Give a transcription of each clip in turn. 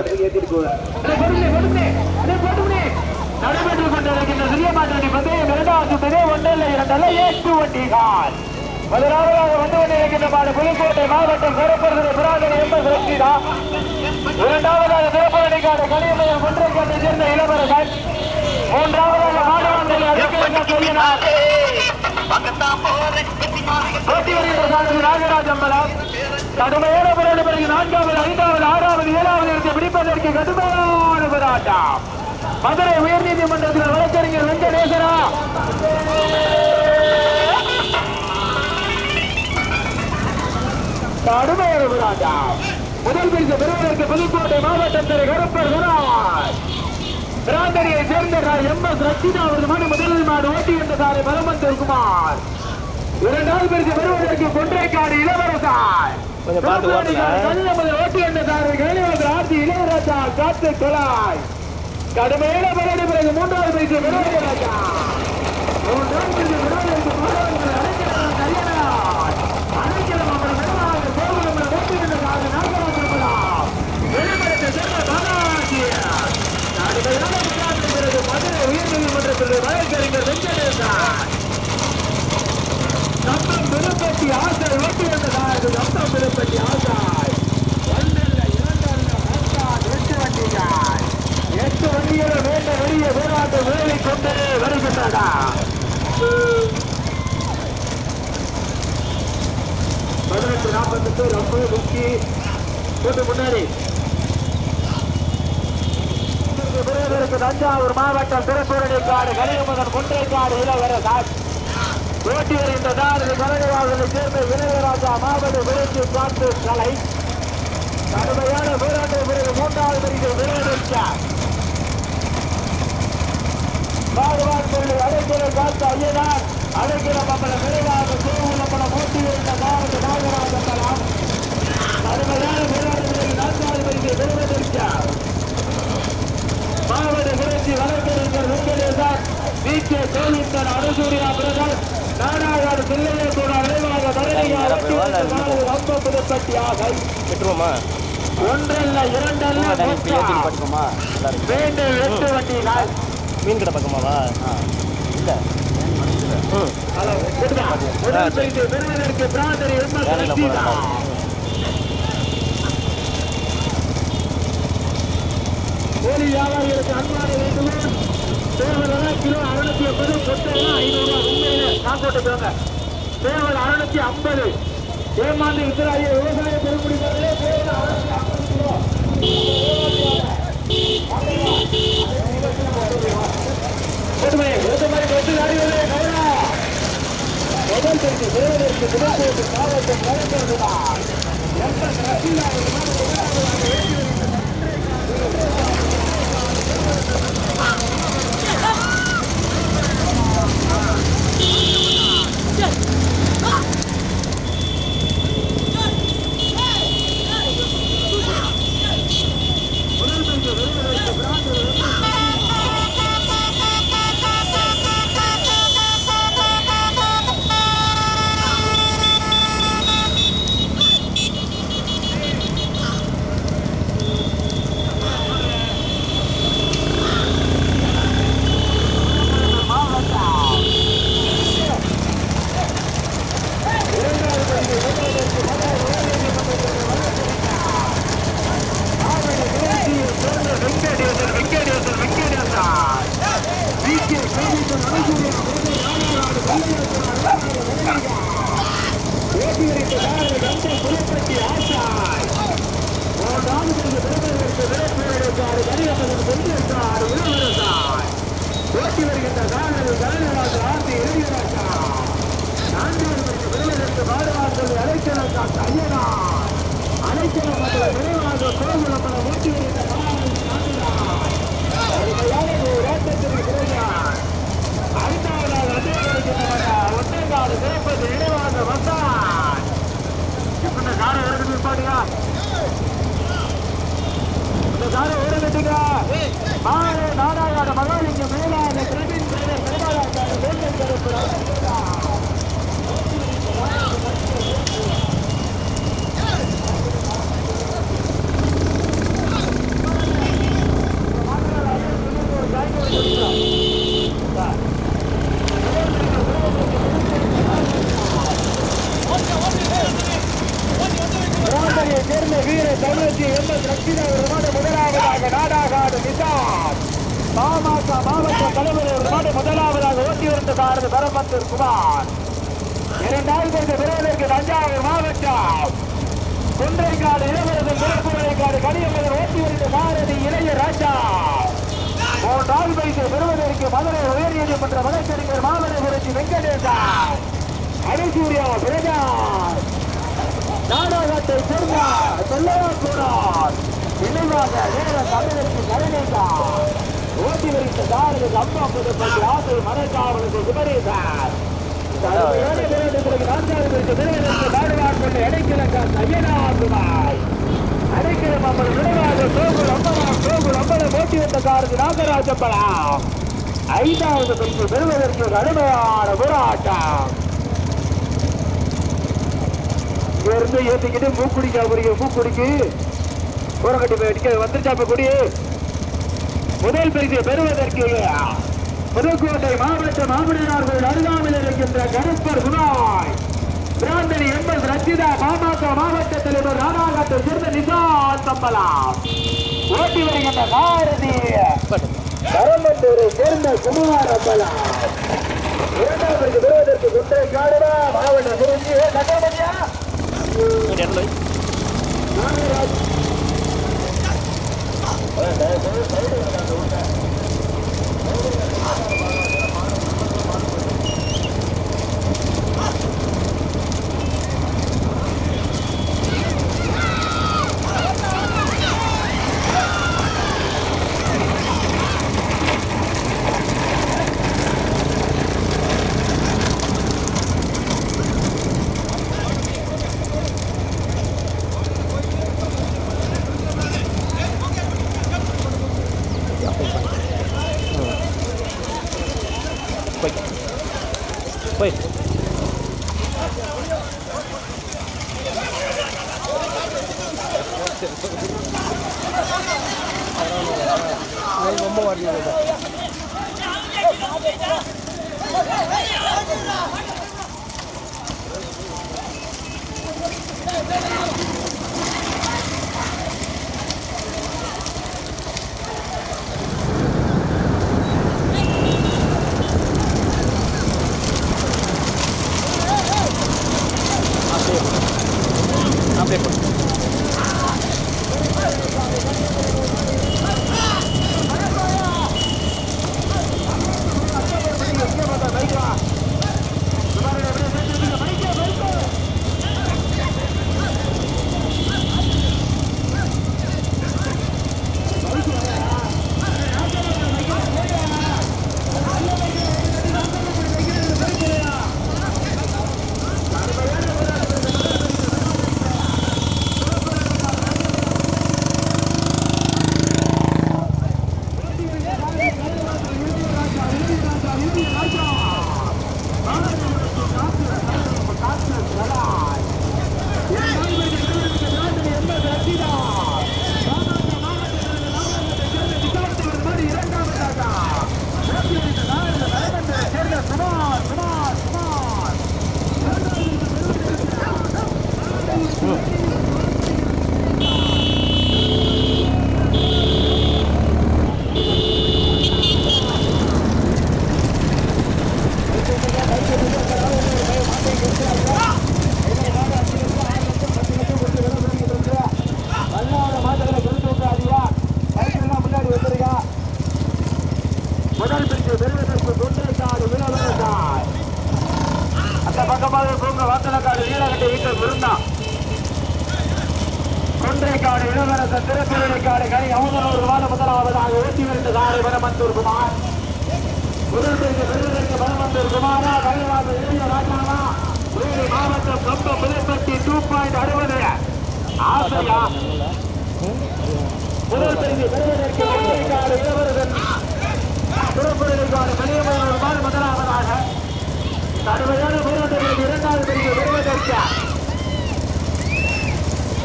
இடத்துக்கு ஏத்திட்டு போவார் நடைபெற்றுக் கொண்டிருக்கின்ற சிறியமாட்டி பந்தயம் இரண்டாவது சுற்றிலே ஒன்றல்ல இரண்டல்ல ஏற்று வண்டிகால் முதலாவதாக வந்து கொண்டிருக்கின்ற மாடு புதுக்கோட்டை மாவட்டம் சிறப்பரசு புராதன எம்பது ரட்சிதா இரண்டாவதாக சிறப்பரணிக்காடு கனியமையம் ஒன்றைக்கட்டை சேர்ந்த இளவரசன் மூன்றாவதாக மாணவர்கள் போட்டி வருகின்ற சாதனை ராஜராஜம்பலம் கடுமையான போராட்ட பிறகு நான்காவது ஐந்தாவது ஆறாவது ஏழாவது இடத்தை பிடிப்பதற்கு கடுமையான போராட்டம். மதுரை உயர்நீதிமன்றத்தில் வழக்கறிஞர் வெங்கடேசரா கடுமையான போராட்டம். முதல் பரிசு பெறுவதற்கு புதுக்கோட்டை மாவட்டம் திரு கருப்பர் குரார் பிராந்தரியை சேர்ந்த எம். எஸ். ரச்சிதா அவரது மனு முதலில் மாடு ஓட்டி என்ற சாரை பலமந்தர் குமார் இரண்டாவது பரிசு பெறுவதற்கு கொன்றைக்காடு இளவரசார். கொஞ்சம் பார்த்து ஓட்டுங்க. கல்லுமலை ஓட்டி வந்த சாரை கேளுவது ஆர்த்தி இளையராஜா காத்து கொலாய் கடுமையான பலனை பிறகு மூன்றாவது பரிசு பெறுவது ராஜா மூன்றாவது பரிசு பெறுவதற்கு மாணவர்கள் அழைக்கிறார் கல்யாணம் சத்தம் பெருப்பட்டி ஆசாய் ஓட்டி வந்ததா இது சத்தம் பெருப்பட்டி ஆசாய் ஒன்றில் இரண்டல்ல மூன்றால் எட்டு வண்டிகள் எட்டு வண்டிகள் வேண்ட வெளிய போராட்டம் வேலை கொண்டே வருகின்றதா பதினெட்டு நாற்பத்தெட்டு ரொம்ப முக்கி. போட்டு முன்னாடி. இதற்கு பிறகு தஞ்சாவூர் மாவட்டம் திருப்பூரணிக்காடு கலியமுதன் காடு இளவரசர். போட்டி வருகின்றதால் இது கனகவாசலை சேர்ந்த இளையராஜா மாவட்ட விரைந்து காத்து கலை. கடுமையான போராட்ட பிறகு மூன்றாவது பரிசு நிறைவேற்றார் பாடுவார் சொல்லி அழைக்கிற ஐயனார் அழைக்கிற மம்மள விரைவாக கோகுலப்பட போட்டி இருந்த காவல் நாகராஜப்பலாம் கடுமையான போராட்ட பிறகு நான்காவது பரிசு நிறைவேற்றார் மாவட்ட விரைச்சி வழக்கறிஞர் Venkatesan V K Govindan Anusuriya brother நாடாகாடு பிள்ளையை கூட விரைவாக விட்டுருவோமா? ஒன்றல்ல இரண்டல்ல. பட்டுமா மீண்டும் எட்டு வண்டிகள் மீன் கடை பக்கமாவா இல்லை. ரஷீதா. போகிறேன் கோழி வியாபாரிகளுக்கு அன்பான வேண்டுகோள் சேவல் கிலோ அறுநூத்தி ஐம்பது கொட்டையெல்லாம் ஐநூறு உண்மையில காங்கோட்டை சேவல் அறுநூத்தி ஐம்பது. ஏமாந்து இஸ்ராய விவசாய பெருங்குடிகளே சேவல் அறுநூத்தி ஐம்பது கிலோ. கொடுமை, கொடுமை, கொட்டு நாடிகளே, கவனம். முதல் பரிசு பெறுவதற்கு திருப்பூர் வெங்கடேசன் வெங்கடேசன் வெங்கடேசன் விகே கோவிந்தன் அனுசூரிய ஓட்டியரித்த தாரக கந்த புலப்பட்டி விடுகிறார் ஆறு நாடாகாத மகாலிங்க மேலான பிரதின் Thank you. ஓட்டி பரமத்தூர் குமார் இரண்டாயிரத்தி விரைவிற்கு தஞ்சாவூர் மாவட்டம். குன்றைக்காடு இளவரசன் திருப்புரைக்காடு கனியம்மன் ஓட்டி வருகிற பாரதி இளைய ராஜா. மூன்றாவது பரிசு பெறுவதற்கு மதுரை உயர் நீதிமன்ற வழக்கறிஞர் மாமல்லபுரத்தி வெங்கடேசா. அரிசூரியா பிரஜா. நாடகத்தை சொன்னார் சொல்லவா சொல்லக்கூடார் நினைவாக நேர தமிழருக்கு கருணைக்கா ஓட்டி வருகின்ற காரது அம்மா புதுப்பட்டி ஆசை மனக்காவலுக்கு குமரேசன் தலைமையோடு ஐந்தாவது பரிசு பெறுவதற்கு கடுமையான போராட்டம் இருந்து ஏத்திக்கிட்டு மூக்குடிக்கா குடிக்க மூக்குடிக்கு. ஊரக்கட்டி போய் அடிக்க வந்துருச்சா இப்ப குடி முதல் பரிசு பெறுவதற்கு புதுக்கோட்டை மாவட்ட மாமனியார் கோயில் அருகாமையில் இருக்கின்ற கருப்பர் குணாய் பிராந்தனி எம் ரச்சிதா பாமக மாவட்ட தலைவர் ராதாகத்தை சேர்ந்த நிசான் தம்பலாம் ஓட்டி வருகின்ற பாரதி கரம்பத்தூரை சேர்ந்த குமார் அம்பலாம். இரண்டாம் பரிசு பெறுவதற்கு குட்டை காடுவா மாவட்ட குறிஞ்சி சட்டமன்றியா ஆசையா முதல் பிரிவு பெறுவதற்கு கொன்றைக்காடு இளவரசன் திருப்பூரிற்கான கனியமனூர் வாழ முதலாவதாக கடுமையான போராட்டத்திற்கு இரண்டாவது பிரிவு பெறுவதற்கு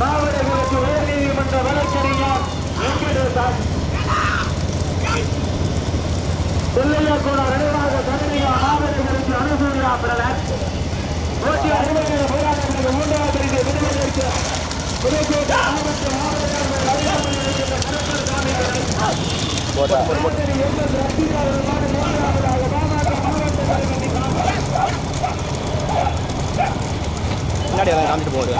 மாவட்டங்களுக்கு உயர் நீதிமன்ற வழக்கறிஞர் வெங்கடேசன் பிள்ளையாக்கூட நினைவாக கடுமையா மாவட்டங்களுக்கு அனுசூரியா பிரதர் நூற்றி அறுபது போராட்டங்களுக்கு மூன்றாவது பிரிவு விடுவதற்கு புதுக்கோட்டை மாவட்ட முன்னாடி அதை காமிச்சிட்டு போகுது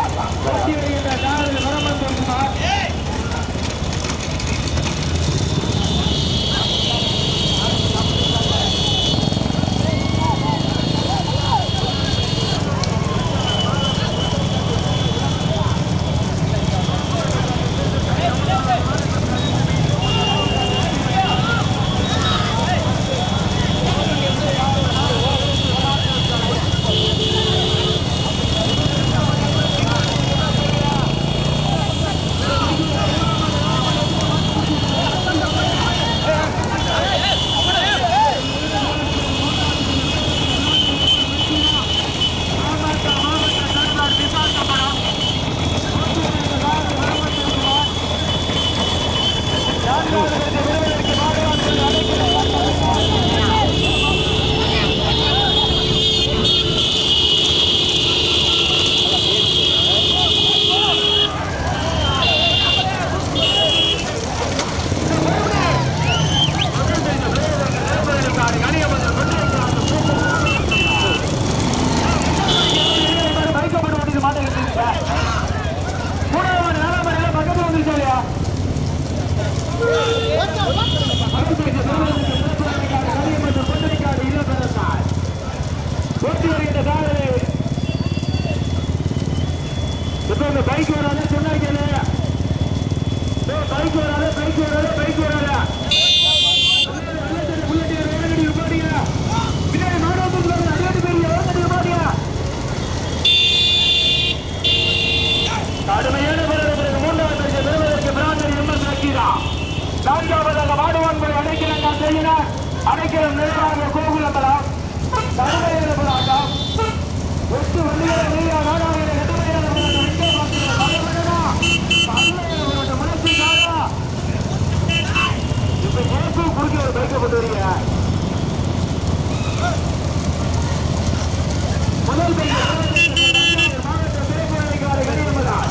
எங்கே பார்க்கிறோம் கடுமையான போராட்டம் முயற்சி காரா இப்ப ஏற்பு குறுக்க ஒரு பைக்கை கொண்டு வரீங்க. முதல் மாவட்ட சிறைப்பணிக்கார கனிமதான்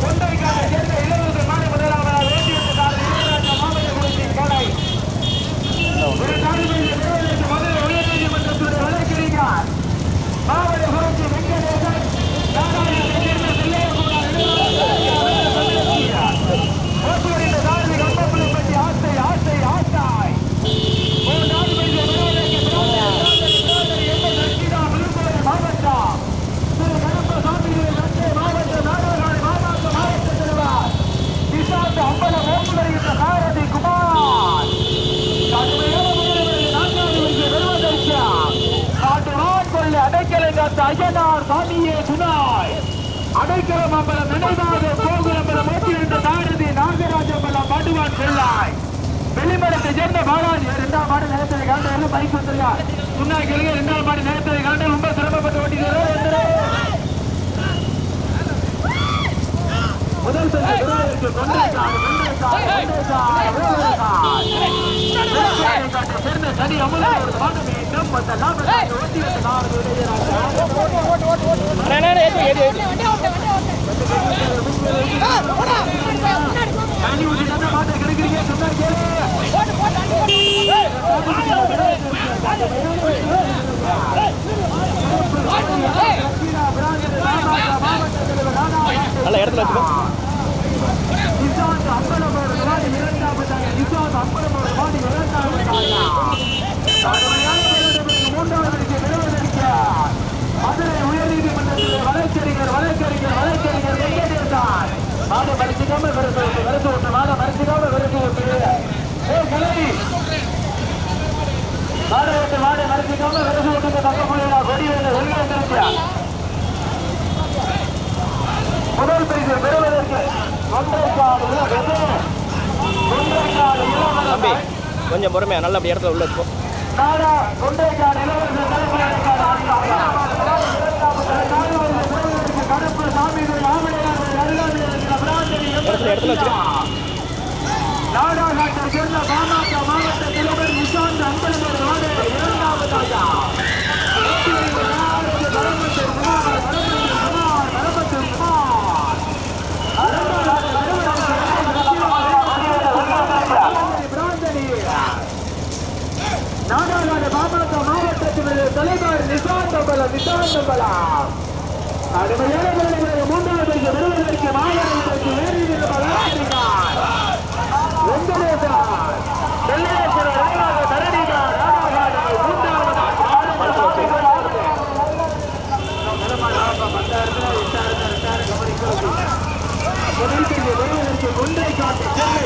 கொண்டைக்கார சேர்ந்த இளவரசர் மாநில முதலாளர் வேண்டியிருந்த இளையராஜா மாவட்ட குழுவின் காலை ஒரு தாலிபையில் நிறைவேற்ற மதுரை உயர்நீதிமன்றத்துடைய வழக்கறிஞர் மாவட்ட குழுச்சி வெங்கடேசன் நாடாளுமன்ற சேர்ந்த செல்லையகுமார் ஓட்டுவரின் தாழ்வில் ஒன்பது பற்றி ஆசை ஆசை ஆசாய் ஒரு நாடு வைத்த விரோதಕ್ಕೆ மாவட்டம் திரு கருப்பசாமி நன்றி மாவட்ட நாடாளுமன்ற மாவட்ட மாவட்ட தலைவர் விசாத் அம்பலம் ஓட்டுநர் சாரதி குமார் கடுமையான முறையில் நான்காவது வைத்து வெறுவதற்கு காட்டுவான் கொள்ள அடைக்கலை ஐயனார் சாமியே துணாய் அடைக்கலம் அம்பலம் நினைவாக கோகுலம் கோகுலம்பலம் ஓட்டியிருந்த சாரதி நாகராஜ பல பாடுவான் செல்லாய். வெளிமடத்தை சேர்ந்த பாலாஜி இரண்டாம் மாடு நேரத்தை கலந்து பைக் வந்துருக்கா முன்னாடி கேளுங்க இரண்டாம் மாடு நேரத்தை கலந்து ரொம்ப சிரமப்பட்டு ஓட்டிட்டு முதல் சென்று பெறுவதற்கு கொண்டைக்காடு, நல்ல இடத்துல வச்சுக்கோ பெறுவதற்கு மதுரை உயர்நீதிமன்றத்தில் வழக்கறிஞர் வழக்கறிஞர் வழக்கறிஞர் வெங்கடேசன் மாடு மறைச்சிக்காம விரசு விட்டு விரசு விட்டு மாடு மறைச்சிக்காம விரசு விட்டு ஏ கலை மாடு விட்டு மாடு மறைச்சிக்காம விரசு விட்டு தக்க முடியல கொடி வந்து வெளியே வந்துருச்சா முதல் பரிசு பெறுவதற்கு தம்பி கொஞ்சம் பொறுமையா நல்ல அப்படி இடத்துல உள்ள இருக்கும் இடத்துல இடத்துல இளவரசர் தலைமையேற்காடு ஆண்டார். நாடு வந்து பெறுவதற்கு கருப்பு சாமிகள் மாமலையார்கள் அருகாமையில் இருக்கிற பிராந்தரி இடத்துல இடத்துல வச்சுக்கோ நாடாகாட்டை சேர்ந்த பாமக மாவட்ட தலைவர் நிஷாந்த் அம்பலமர் நாடு இரண்டாவதாக ஓட்டுநர் நாடு பரமத்தின் குமார் பரமத்தின் குமார் பரமத்தின் குமார் பிராந்த அம்பலம் நிசாந்தம்பலம் அருமையான முறையில் மூன்றாவது பரிசு பெறுவதற்கு மாநிலத்திற்கு வேறு வழங்கினார் வெங்கடேசன் வெள்ளேஸ்வரர் ராணாக தரணிகார் ராணாகாரர்கள் மூன்றாவதாக ஆறு பரிசு காட்டு